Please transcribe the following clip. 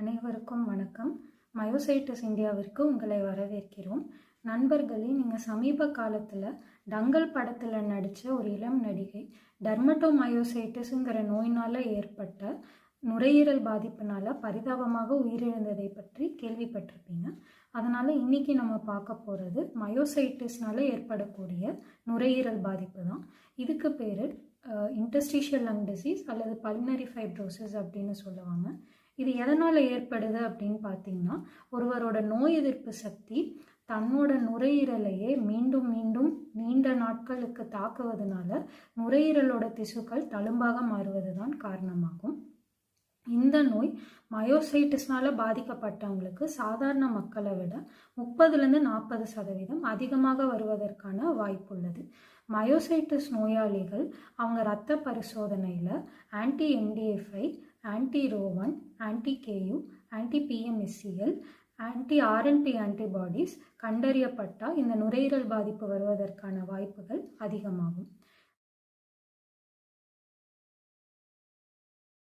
அனைவருக்கும் வணக்கம். மயோசைட்டிஸ் இந்தியாவிற்கு உங்களை வரவேற்கிறோம். நண்பர்களே நீங்கள் சமீப காலத்தில் டங்கல் படத்தில் நடித்த ஒரு இளம் நடிகை டர்மட்டோமயோசைட்டிஸுங்கிற நோயினால் ஏற்பட்ட நுரையீரல் பாதிப்பினால் பரிதாபமாக உயிரிழந்ததை பற்றி கேள்விப்பட்டிருப்பீங்க. அதனால் இன்றைக்கி நம்ம பார்க்க போகிறது மயோசைட்டிஸ்னால ஏற்படக்கூடிய நுரையீரல் பாதிப்பு தான். இதுக்கு பேர் இன்டஸ்டிஷியல் லங் டிசீஸ் அல்லது பல்னரி ஃபைப்ரோசிஸ் அப்படின்னு சொல்லுவாங்க. இது எதனால் ஏற்படுது அப்படின்னு பார்த்தீங்கன்னா ஒருவரோட நோய் எதிர்ப்பு சக்தி தன்னோட நுரையீரலையே மீண்டும் மீண்டும் நீண்ட நாட்களுக்கு தாக்குவதனால நுரையீரலோட திசுக்கள் தழும்பாக மாறுவது தான் காரணமாகும். இந்த நோய் மயோசைட்டிஸ்னால பாதிக்கப்பட்டவங்களுக்கு சாதாரண மக்களை விட முப்பதுலேருந்து நாற்பது சதவீதம் அதிகமாக வருவதற்கான வாய்ப்புள்ளது. மயோசைட்டிஸ் நோயாளிகள் அவங்க இரத்த பரிசோதனையில் anti MDFI anti ரோவன் anti Ku anti PMSCL anti RNP antibodies கண்டறியப்பட்டால் இந்த நுரையீரல் பாதிப்பு வருவதற்கான வாய்ப்புகள் அதிகமாகும்.